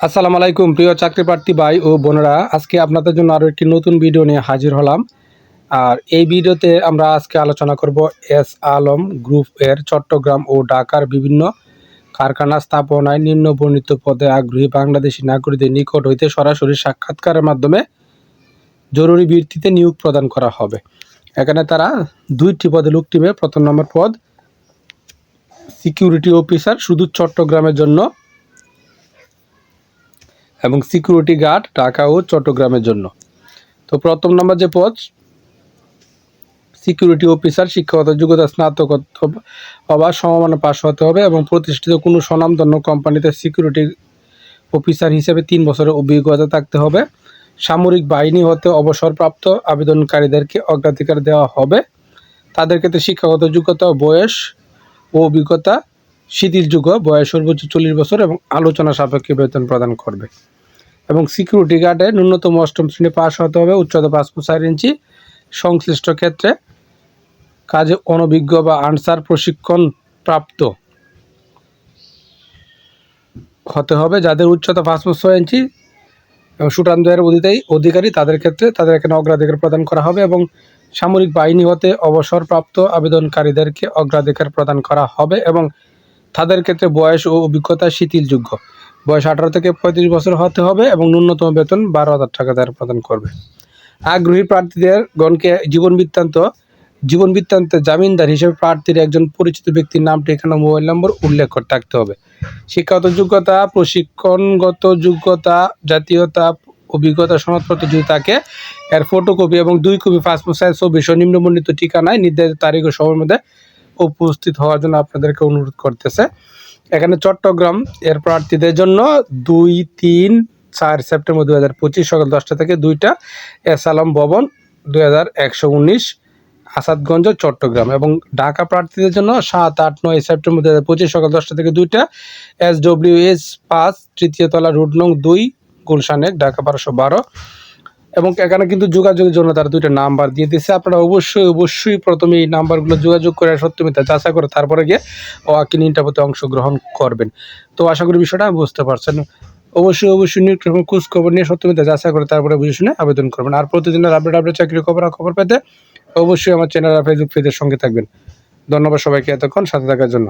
আসসালামু আলাইকুম, প্রিয় চাকরি প্রার্থী ভাই ও বোনেরা। আজকে আপনাদের জন্য আরও একটি নতুন ভিডিও নিয়ে হাজির হলাম। আর এই ভিডিওতে আমরা আজকে আলোচনা করব এস আলম গ্রুপ এর চট্টগ্রাম ও ঢাকার বিভিন্ন কারখানা স্থাপনায় নিম্ন বর্ণিত পদে আগ্রহী বাংলাদেশি নাগরিকদের নিকট হইতে সরাসরি সাক্ষাৎকারের মাধ্যমে জরুরি ভিত্তিতে নিয়োগ প্রদান করা হবে। এখানে তারা দুইটি পদে লোক টিমে, প্রথম নম্বর পদ সিকিউরিটি অফিসার, শুধু চট্টগ্রামের জন্য এবং সিকিউরিটি গার্ড ঢাকা ও চট্টগ্রামের জন্য। তো প্রথম নম্বর যে পদ, সিকিউরিটি অফিসার শিক্ষাগত যোগ্যতা স্নাতক হওয়া সমমানে পাশ হতে হবে এবং প্রতিষ্ঠিত কোনো স্বনামধন্য কোম্পানিতে সিকিউরিটি অফিসার হিসেবে তিন বছরের অভিজ্ঞতা থাকতে হবে। সামরিক বাহিনী হতে অবসরপ্রাপ্ত আবেদনকারীদেরকে অগ্রাধিকার দেওয়া হবে। তাদের ক্ষেত্রে শিক্ষাগত যোগ্যতা, বয়স ও অভিজ্ঞতা শিথিলযোগ্য বয়স সর্বোচ্চ চল্লিশ বছর এবং আলোচনা সাপেক্ষে বেতন প্রদান করবে। এবং সিকিউরিটি গার্ডে ন্যূনতম অষ্টম শ্রেণি পাস হতে হবে, উচ্চতা পাঁচ ফুট চার ইঞ্চি। সংশ্লিষ্ট ক্ষেত্রে কাজে অনভিজ্ঞ বা আনসার প্রশিক্ষণ প্রাপ্ত হতে হবে, যাদের উচ্চতা পাঁচ ফুট ছয় ইঞ্চি এবং সুটান দয়ের অধিকারী অধিকারী, তাদের ক্ষেত্রে তাদের এখানে অগ্রাধিকার প্রদান করা হবে এবং সামরিক বাহিনী হতে অবসরপ্রাপ্ত আবেদনকারীদেরকে অগ্রাধিকার প্রদান করা হবে এবং তাদের ক্ষেত্রে বয়স ও অভিজ্ঞতা শিথিলযোগ্য। বয়স আঠারো থেকে পঁয়ত্রিশ বছর হতে হবে এবং ন্যূনতম বেতন বারো হাজার টাকা তারা প্রদান করবে। আগ্রহী প্রার্থীদের গণকে জীবন বৃত্তান্ত, জীবন বৃত্তান্তে জামিনদার হিসেবে প্রার্থীর একজন পরিচিত ব্যক্তির নাম, ঠিকানা, মোবাইল নম্বর উল্লেখ থাকতে হবে। শিক্ষাগত যোগ্যতা, প্রশিক্ষণগত যোগ্যতা, জাতীয়তা, অভিজ্ঞতা সনদপত্র যদি থাকে এর ফটোকপি এবং দুই কপি পাসপোর্ট সাইজ ছবি নিম্নবর্ণিত ঠিকানায় নির্ধারিত তারিখ ও সময়ের মধ্যে উপস্থিত হওয়ার জন্য আপনাদেরকে অনুরোধ করতেছে। এখানে চট্টগ্রাম, এর প্রার্থীদের জন্য দুই, তিন, চার সেপ্টেম্বর দু হাজার পঁচিশ সকাল দশটা থেকে দুইটা এস আলম ভবন দুই হাজার একশো উনিশ, আসাদগঞ্জ, চট্টগ্রাম এবং ঢাকা প্রার্থীদের জন্য সাত, আট, নয় সেপ্টেম্বর দু হাজার পঁচিশ সকাল দশটা থেকে দুইটা এস ডব্লিউ এস পাঁচ, তৃতীয় তলা রুট নং দুই গুলশানেক ঢাকা বারোশো বারো। এবং এখানে কিন্তু যোগাযোগের জন্য তারা দুইটা নাম্বার দিয়ে দিচ্ছে আপনারা অবশ্যই অবশ্যই প্রথমে এই নাম্বারগুলো যোগাযোগ করে সত্য মিথ্যা যাচাই করে তারপরে গিয়ে ওয়াকিন ইন্টারভিউতে অংশগ্রহণ করবেন। তো আশা করি বিষয়টা বুঝতে পারছেন। অবশ্যই অবশ্যই নিয়োগ খোঁজ খবর নিয়ে সত্য মিথ্যা যাচাই করে তারপরে বুঝে শুনে আবেদন করবেন। আর প্রতিদিনের আপডেট আপডেট চাকরির খবর খবর পেতে অবশ্যই আমার চ্যানেল আর ফেসবুক পেজের সঙ্গে থাকবেন। ধন্যবাদ সবাইকে এতক্ষণ সাথে থাকার জন্য।